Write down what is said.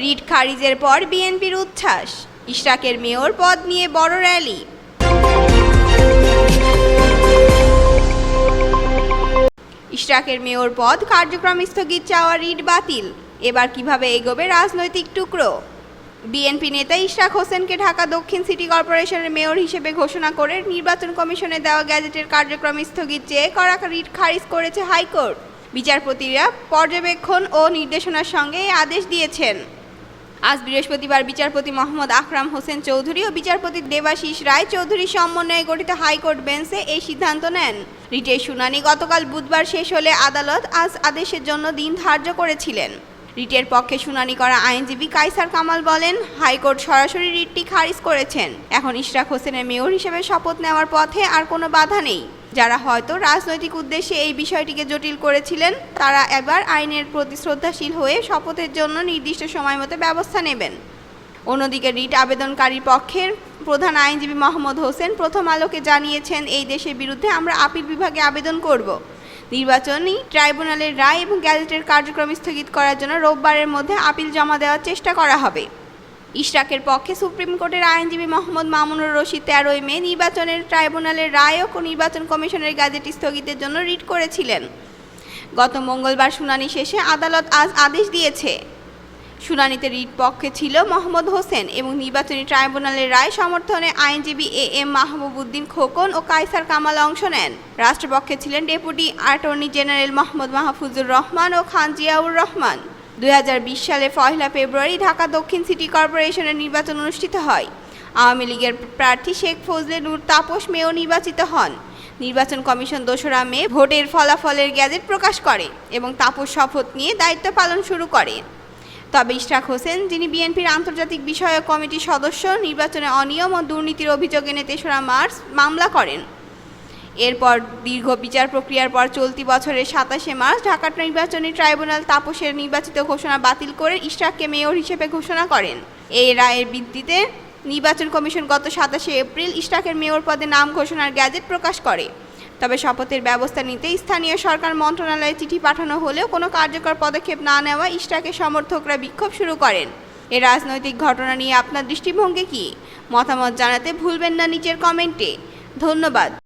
Writ খারিজের পর বিএনপির উচ্ছ্বাস। ইশরাকের মেয়র পদ নিয়ে বড় র্যালি। ইশরাকের মেয়র পদ কার্যক্রম স্থগিত চাওয়া রিট বাতিল। এবার কীভাবে এগোবে রাজনৈতিক টুকরো? বিএনপি নেতা ইশরাক হোসেনকে ঢাকা দক্ষিণ সিটি কর্পোরেশনের মেয়র হিসেবে ঘোষণা করে নির্বাচন কমিশনে দেওয়া গ্যাজেটের কার্যক্রম স্থগিত চেয়ে করা রিট খারিজ করেছে হাইকোর্ট। বিচারপতিরা পর্যবেক্ষণ ও নির্দেশনার সঙ্গে আদেশ দিয়েছেন। আজ বৃহস্পতিবার বিচারপতি মোহাম্মদ আকরাম হোসেন চৌধুরী ও বিচারপতি দেবাশিস রায় চৌধুরী সমন্বয়ে গঠিত হাইকোর্ট বেঞ্চে এই সিদ্ধান্ত নেন। রিটের শুনানি গতকাল বুধবার শেষ হলে আদালত আজ আদেশের জন্য দিন ধার্য করেছিলেন। রিটের পক্ষে শুনানি করা আইনজীবী কাইসার কামাল বলেন, হাইকোর্ট সরাসরি রিটটি খারিজ করেছেন। এখন ইশরাক হোসেনের মেয়র হিসেবে শপথ নেওয়ার পথে আর কোনো বাধা নেই। যারা হয়তো রাজনৈতিক উদ্দেশ্যে এই বিষয়টিকে জটিল করেছিলেন, তারা এবার আইনের প্রতি শ্রদ্ধাশীল হয়ে শপথের জন্য নির্দিষ্ট সময় মতো ব্যবস্থা নেবেন। অন্যদিকে রিট আবেদনকারীর পক্ষের প্রধান আইনজীবী মোহাম্মদ হোসেন প্রথম আলোকে জানিয়েছেন, এই দেশের বিরুদ্ধে আমরা আপিল বিভাগে আবেদন করব। নির্বাচনী ট্রাইব্যুনালের রায় এবং গ্যাজেটের কার্যক্রম স্থগিত করার জন্য রোববারের মধ্যে আপিল জমা দেওয়ার চেষ্টা করা হবে। ইশরাকের পক্ষে সুপ্রিম কোর্টের আইনজীবী মোহাম্মদ মামুনুর রশিদ তেরোই মে নির্বাচনের ট্রাইব্যুনালের রায় ও নির্বাচন কমিশনের গ্যাজেট স্থগিতের জন্য রিট করেছিলেন। গত মঙ্গলবার শুনানি শেষে আদালত আজ আদেশ দিয়েছে। শুনানিতে রিট পক্ষে ছিল মোহাম্মদ হোসেন এবং নির্বাচনী ট্রাইব্যুনালের রায় সমর্থনে আইনজীবী এ এম মাহবুবুদ্দিন খোকন ও কাইসার কামাল অংশ নেন। রাষ্ট্রপক্ষে ছিলেন deputy attorney general Mohammad Mahfuzur Rahman ও খান জিয়াউর রহমান। দু হাজার বিশ সালে পয়লা ফেব্রুয়ারি ঢাকা দক্ষিণ সিটি কর্পোরেশনের নির্বাচন অনুষ্ঠিত হয়। আওয়ামী লীগের প্রার্থী শেখ ফজলে নূর তাপস মেয়র নির্বাচিত হন। নির্বাচন কমিশন দোসরা মে ভোটের ফলাফলের গ্যাজেট প্রকাশ করে এবং তাপস শপথ নিয়ে দায়িত্ব পালন শুরু করে। তবে ইশরাক হোসেন, যিনি বিএনপির আন্তর্জাতিক বিষয়ক কমিটির সদস্য, নির্বাচনে অনিয়ম ও দুর্নীতির অভিযোগ এনে তেসরা মার্চ মামলা করেন। এরপর দীর্ঘ বিচার প্রক্রিয়ার পর চলতি বছরের সাতাশে মার্চ ঢাকা নির্বাচনী ট্রাইব্যুনাল তাপসের নির্বাচিত ঘোষণা বাতিল করে ইশরাককে মেয়র হিসেবে ঘোষণা করেন। এই রায়ের ভিত্তিতে নির্বাচন কমিশন গত সাতাশে এপ্রিল ইশরাকের মেয়র পদে নাম ঘোষণার গ্যাজেট প্রকাশ করে। তবে শপথের ব্যবস্থা নিতে স্থানীয় সরকার মন্ত্রণালয়ে চিঠি পাঠানো হলেও কোনো কার্যকর পদক্ষেপ না নেওয়া ইশরাকের সমর্থকরা বিক্ষোভ শুরু করেন। এ রাজনৈতিক ঘটনা নিয়ে আপনার দৃষ্টিভঙ্গি কী? মতামত জানাতে ভুলবেন না নিচের কমেন্টে। ধন্যবাদ।